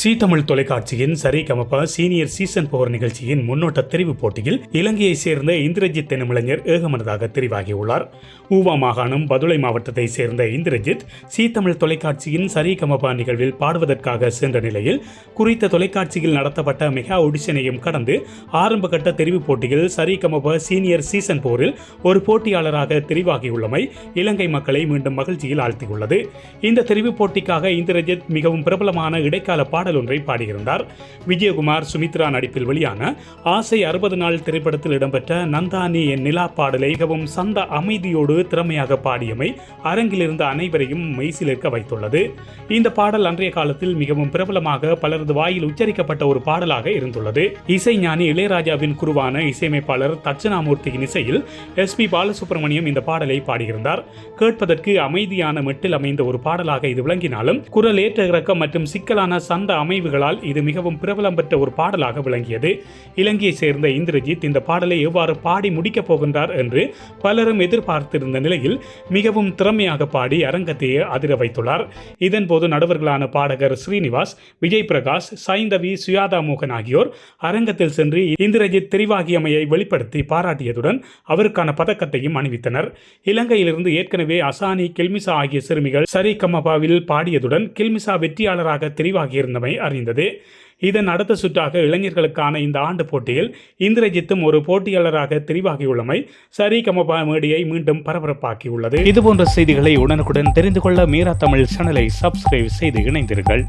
C Tamil தொலைக்காட்சியின் சரி கமப senior season போர் நிகழ்ச்சியின் முன்னோட்ட தெரிவு போட்டியில் இலங்கையைச் சேர்ந்த இந்திரஜித் எனும் இளைஞர் ஏகமனதாக தெரிவாகியுள்ளார். ஊவா மாகாணம் பதுளை மாவட்டத்தை சேர்ந்த இந்திரஜித் சி தமிழ் தொலைக்காட்சியின் சரி கமபா நிகழ்வில் பாடுவதற்காக சென்ற நிலையில் குறித்த தொலைக்காட்சியில் நடத்தப்பட்ட மெகா ஒடிஷனையும் கடந்து ஆரம்ப கட்ட தெரிவு போட்டியில் சரி கமப சீனியர் சீசன் போரில் ஒரு போட்டியாளராக தெரிவாகியுள்ளமை இலங்கை மக்களை மீண்டும் மகிழ்ச்சியில் ஆழ்த்தியுள்ளது. இந்த தெரிவு போட்டிக்காக இந்திரஜித் மிகவும் பிரபலமான இடைக்கால பாடல் பாடல் ஒன்றை பாடியிருந்தார். விஜயகுமார் சுமித்ரா நடிப்பில் வெளியான ஆசை அறுபது நாள் திரைப்படத்தில் இடம்பெற்ற நந்தானி என் நிலா பாடலை மிகவும் சந்த அமைதியோடு திறமையாக பாடியமை அரங்கில் இருந்த அனைவரையும் மெய்சிலிருக்க வைத்துள்ளது. இந்த பாடல் அன்றைய காலத்தில் மிகவும் பிரபலமாக பலரது வாயில் உச்சரிக்கப்பட்ட ஒரு பாடலாக இருந்துள்ளது. இசைஞானி இளையராஜாவின் குருவான இசையமைப்பாளர் தட்சணாமூர்த்தியின் இசையில் எஸ் பி பாலசுப்ரமணியம் இந்த பாடலை பாடியிருந்தார். கேட்பதற்கு அமைதியான மெட்டில் அமைந்த ஒரு பாடலாக இது விளங்கினாலும் குரல் ஏற்ற இறக்கம் மற்றும் சிக்கலான சந்த அமைவுகளால் இது மிகவும் பிரபலம் பெற்ற ஒரு பாடலாக விளங்கியது. இலங்கையை சேர்ந்த இந்திரஜித் இந்த பாடலை எவ்வாறு பாடி முடிக்கப் போகின்றார் என்று பலரும் எதிர்பார்த்திருந்த நிலையில் மிகவும் திறமையாக பாடி அரங்கத்தையே அதிர வைத்துள்ளார். இதன்போது நடுவர்களான பாடகர் ஸ்ரீனிவாஸ் விஜய் பிரகாஷ் சைந்தவி சுயாதா மோகன் ஆகியோர் அரங்கத்தில் சென்று இந்திரஜித் தெரிவாகியமையை வெளிப்படுத்தி பாராட்டியதுடன் அவருக்கான பதக்கத்தையும் அணிவித்தனர். இலங்கையிலிருந்து ஏற்கனவே அசானி கில்மிசா ஆகிய சிறுமிகள் சரி கம்மபாவில் பாடியதுடன் கில்மிசா வெற்றியாளராக தெரிவாகியிருந்தமை அறிந்தது. இதன் அடுத்த சுற்றாக இளைஞர்களுக்கான இந்த ஆண்டு போட்டியில் இந்திரஜித்தும் ஒரு போட்டியாளராக தெரிவாகியுள்ளமை சரி கமபா மேடியை மீண்டும் பரபரப்பாக்கியுள்ளது. இதுபோன்ற செய்திகளை உடனுக்குடன் தெரிந்து கொள்ள மீரா தமிழ் சேனலை சப்ஸ்கிரைப் செய்து இணைந்தீர்கள்